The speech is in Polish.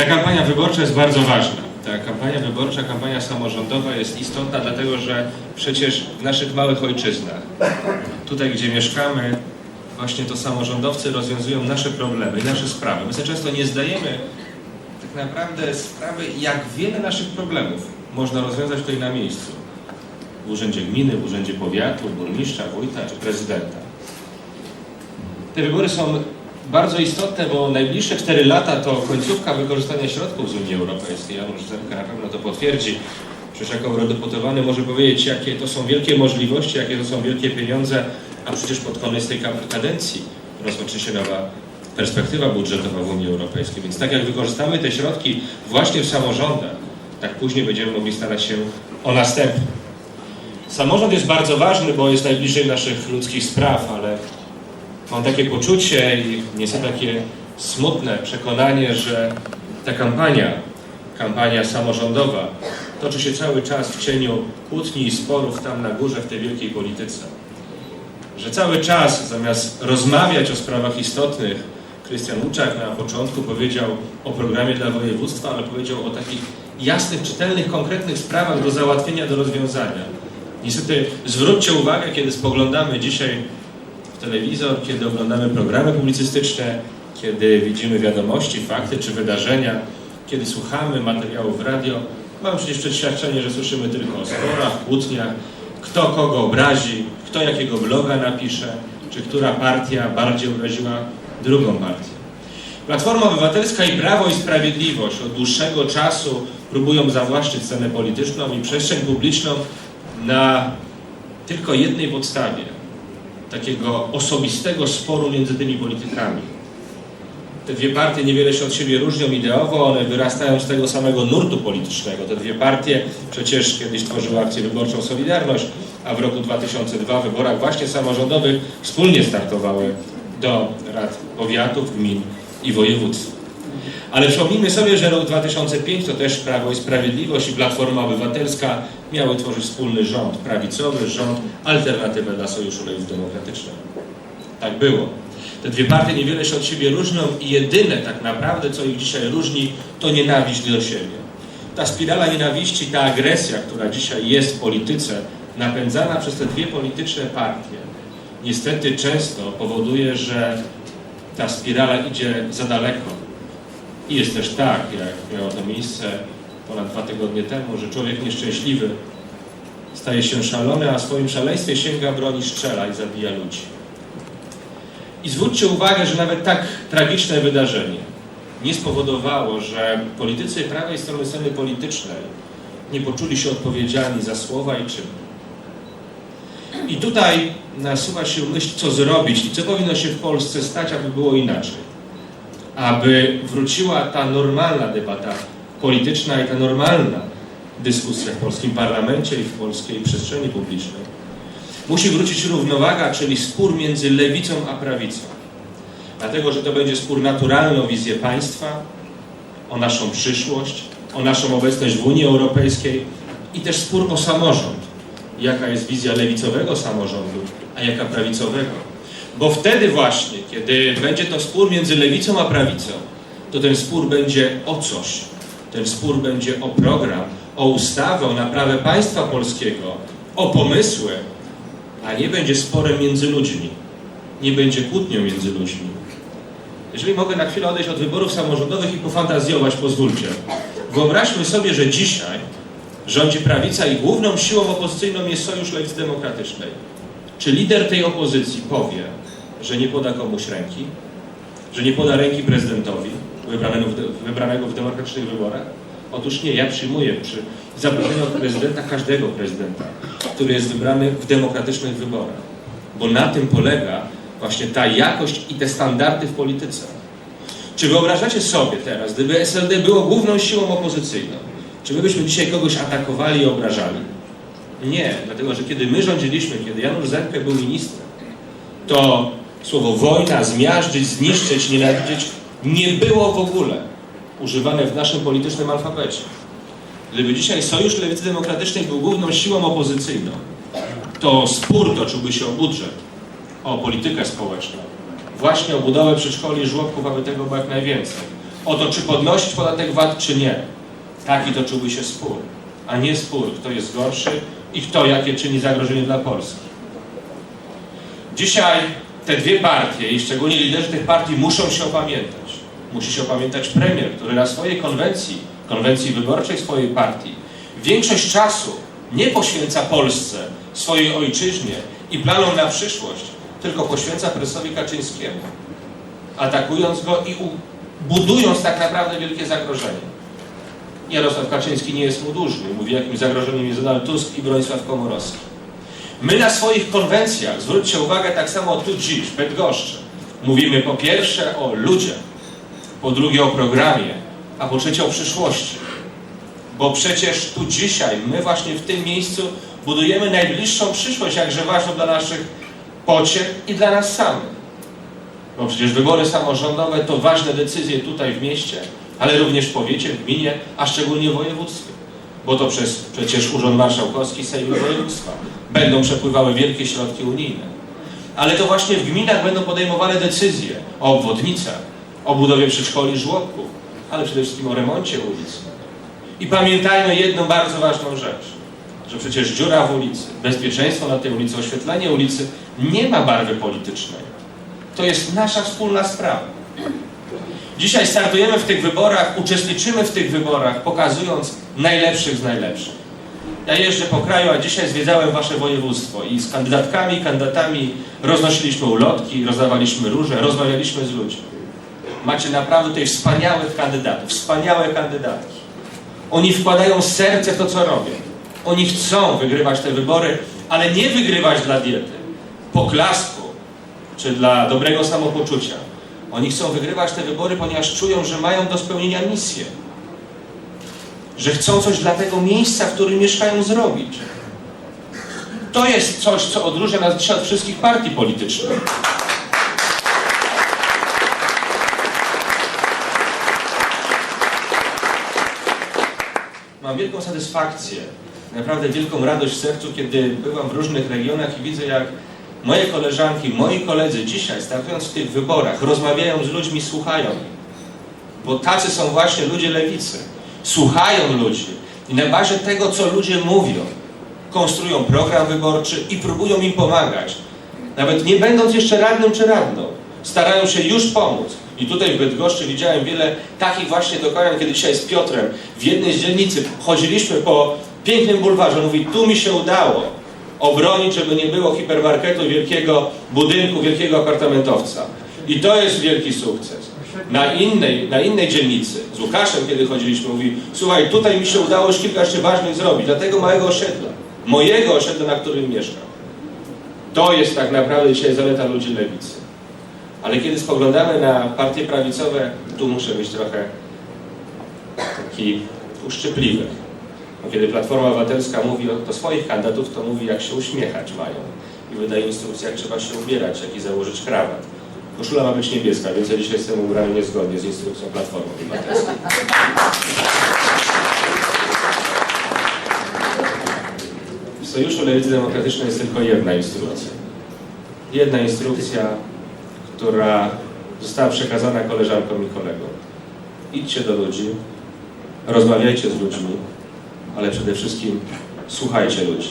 Ta kampania wyborcza jest bardzo ważna. Ta kampania wyborcza, kampania samorządowa jest istotna, dlatego że przecież w naszych małych ojczyznach, tutaj gdzie mieszkamy, właśnie to samorządowcy rozwiązują nasze problemy nasze sprawy. My sobie często nie zdajemy tak naprawdę sprawy, jak wiele naszych problemów można rozwiązać tutaj na miejscu. W urzędzie gminy, w urzędzie powiatu, burmistrza, wójta czy prezydenta. Te wybory są bardzo istotne, bo najbliższe 4 lata to końcówka wykorzystania środków z Unii Europejskiej. Janusz Zemka na pewno to potwierdzi. Przecież jako eurodeputowany może powiedzieć, jakie to są wielkie możliwości, jakie to są wielkie pieniądze, a przecież pod koniec tej kadencji rozpocznie się nowa perspektywa budżetowa w Unii Europejskiej. Więc tak jak wykorzystamy te środki właśnie w samorządach, tak później będziemy mogli starać się o następne. Samorząd jest bardzo ważny, bo jest najbliżej naszych ludzkich spraw, ale mam takie poczucie i niestety takie smutne przekonanie, że ta kampania, kampania samorządowa, toczy się cały czas w cieniu kłótni i sporów tam na górze w tej wielkiej polityce. Że cały czas zamiast rozmawiać o sprawach istotnych, Krystian Łuczak na początku powiedział o programie dla województwa, ale powiedział o takich jasnych, czytelnych, konkretnych sprawach do załatwienia, do rozwiązania. Niestety zwróćcie uwagę, kiedy spoglądamy dzisiaj telewizor, kiedy oglądamy programy publicystyczne, kiedy widzimy wiadomości, fakty czy wydarzenia, kiedy słuchamy materiałów w radio, mamy przecież przeświadczenie, że słyszymy tylko o sporach, kłótniach, kto kogo obrazi, kto jakiego bloga napisze, czy która partia bardziej obraziła drugą partię. Platforma Obywatelska i Prawo i Sprawiedliwość od dłuższego czasu próbują zawłaszczyć scenę polityczną i przestrzeń publiczną na tylko jednej podstawie takiego osobistego sporu między tymi politykami. Te dwie partie niewiele się od siebie różnią ideowo, one wyrastają z tego samego nurtu politycznego. Te dwie partie przecież kiedyś tworzyły akcję wyborczą Solidarność, a w roku 2002 w wyborach właśnie samorządowych wspólnie startowały do rad powiatów, gmin i województw. Ale przypomnijmy sobie, że rok 2005 to też Prawo i Sprawiedliwość i Platforma Obywatelska miały tworzyć wspólny rząd, prawicowy rząd, alternatywę dla Sojuszu Lewicz Demokratycznej. Tak było. Te dwie partie niewiele się od siebie różnią i jedyne tak naprawdę, co ich dzisiaj różni, to nienawiść do siebie. Ta spirala nienawiści, ta agresja, która dzisiaj jest w polityce, napędzana przez te dwie polityczne partie, niestety często powoduje, że ta spirala idzie za daleko. I jest też tak, jak miało to miejsce ponad dwa tygodnie temu, że człowiek nieszczęśliwy staje się szalony, a w swoim szaleństwie sięga broni, strzela i zabija ludzi. I zwróćcie uwagę, że nawet tak tragiczne wydarzenie nie spowodowało, że politycy prawej strony sceny politycznej nie poczuli się odpowiedzialni za słowa i czyny. I tutaj nasuwa się myśl, co zrobić i co powinno się w Polsce stać, aby było inaczej. Aby wróciła ta normalna debata polityczna i ta normalna dyskusja w polskim parlamencie i w polskiej przestrzeni publicznej. Musi wrócić równowaga, czyli spór między lewicą a prawicą. Dlatego, że to będzie spór naturalny o wizję państwa, o naszą przyszłość, o naszą obecność w Unii Europejskiej i też spór o samorząd. Jaka jest wizja lewicowego samorządu, a jaka prawicowego. Bo wtedy właśnie, kiedy będzie to spór między lewicą a prawicą, to ten spór będzie o coś. Ten spór będzie o program, o ustawę, o naprawę państwa polskiego, o pomysły, a nie będzie sporem między ludźmi. Nie będzie kłótnią między ludźmi. Jeżeli mogę na chwilę odejść od wyborów samorządowych i pofantazjować, pozwólcie. Wyobraźmy sobie, że dzisiaj rządzi prawica i główną siłą opozycyjną jest Sojusz Lewicy Demokratycznej. Czy lider tej opozycji powie, że nie poda komuś ręki, że nie poda ręki prezydentowi wybranego w, wybranego w demokratycznych wyborach? Otóż nie, ja przyjmuję przy zaproszeniu od prezydenta każdego prezydenta, który jest wybrany w demokratycznych wyborach. Bo na tym polega właśnie ta jakość i te standardy w polityce. Czy wyobrażacie sobie teraz, gdyby SLD było główną siłą opozycyjną, czy my byśmy dzisiaj kogoś atakowali i obrażali? Nie, dlatego że kiedy my rządziliśmy, kiedy Janusz Zemke był ministrem, to słowo wojna, zmiażdżyć, zniszczyć, nienawidzieć nie było w ogóle używane w naszym politycznym alfabecie. Gdyby dzisiaj Sojusz Lewicy Demokratycznej był główną siłą opozycyjną, to spór toczyłby się o budżet, o politykę społeczną, właśnie o budowę przedszkoli i żłobków, aby tego było jak najwięcej, o to, czy podnosić podatek VAT, czy nie. Taki toczyłby się spór, a nie spór, kto jest gorszy i kto jakie czyni zagrożenie dla Polski. Dzisiaj te dwie partie i szczególnie liderzy tych partii muszą się opamiętać. Musi się opamiętać premier, który na swojej konwencji, konwencji wyborczej swojej partii, większość czasu nie poświęca Polsce, swojej ojczyźnie i planom na przyszłość, tylko poświęca prezesowi Kaczyńskiemu, atakując go i budując tak naprawdę wielkie zagrożenie. Jarosław Kaczyński nie jest mu dłużny. Mówi, jakim zagrożeniem jest Donald Tusk i Bronisław Komorowski. My na swoich konwencjach, zwróćcie uwagę tak samo tu dziś, w Bydgoszczy, mówimy po pierwsze o ludziach, po drugie o programie, a po trzecie o przyszłości. Bo przecież tu dzisiaj, my właśnie w tym miejscu budujemy najbliższą przyszłość, jakże ważną dla naszych pociech i dla nas samych. Bo przecież wybory samorządowe to ważne decyzje tutaj w mieście, ale również w powiecie, w gminie, a szczególnie w województwie. Bo to przez przecież Urząd Marszałkowski, Sejm Województwa będą przepływały wielkie środki unijne. Ale to właśnie w gminach będą podejmowane decyzje o obwodnicach, o budowie przedszkoli, żłobków, ale przede wszystkim o remoncie ulic. I pamiętajmy jedną bardzo ważną rzecz, że przecież dziura w ulicy, bezpieczeństwo na tej ulicy, oświetlenie ulicy nie ma barwy politycznej. To jest nasza wspólna sprawa. Dzisiaj startujemy w tych wyborach, uczestniczymy w tych wyborach, pokazując najlepszych z najlepszych. Ja jeżdżę po kraju, a dzisiaj zwiedzałem wasze województwo i z kandydatkami kandydatami roznosiliśmy ulotki, rozdawaliśmy róże, rozmawialiśmy z ludźmi. Macie naprawdę tutaj wspaniałych kandydatów, wspaniałe kandydatki. Oni wkładają serce w to, co robią. Oni chcą wygrywać te wybory, ale nie wygrywać dla diety, poklasku czy dla dobrego samopoczucia. Oni chcą wygrywać te wybory, ponieważ czują, że mają do spełnienia misję. Że chcą coś dla tego miejsca, w którym mieszkają, zrobić. To jest coś, co odróżnia nas dzisiaj od wszystkich partii politycznych. Mam wielką satysfakcję, naprawdę wielką radość w sercu, kiedy byłam w różnych regionach i widzę, jak moje koleżanki, moi koledzy dzisiaj, startując w tych wyborach, rozmawiają z ludźmi, słuchają. Bo tacy są właśnie ludzie lewicy. Słuchają ludzi i na bazie tego, co ludzie mówią, konstruują program wyborczy i próbują im pomagać. Nawet nie będąc jeszcze radnym czy radną, starają się już pomóc. I tutaj w Bydgoszczy widziałem wiele takich właśnie dokonań, kiedy dzisiaj z Piotrem w jednej z dzielnicy chodziliśmy po pięknym bulwarze. Mówi, tu mi się udało obronić, żeby nie było hipermarketu, wielkiego budynku, wielkiego apartamentowca. I to jest wielki sukces. Na innej, na innej dzielnicy, z Łukaszem kiedy chodziliśmy, mówi, słuchaj, tutaj mi się udało już kilka rzeczy ważnych zrobić, dla tego małego osiedla, mojego osiedla, na którym mieszkam. To jest tak naprawdę dzisiaj zaleta ludzi lewicy. Ale kiedy spoglądamy na partie prawicowe, tu muszę być trochę taki uszczypliwy. Bo kiedy Platforma Obywatelska mówi do swoich kandydatów, to mówi jak się uśmiechać mają. I wydaje instrukcję, jak trzeba się ubierać, jak i założyć krawat. Koszula ma być niebieska, więc ja dzisiaj jestem ubrany niezgodnie z instrukcją Platformy Obywatelskiej. W Sojuszu Lewicy Demokratycznej jest tylko jedna instrukcja. Jedna instrukcja, która została przekazana koleżankom i kolegom. Idźcie do ludzi, rozmawiajcie z ludźmi, ale przede wszystkim słuchajcie ludzi.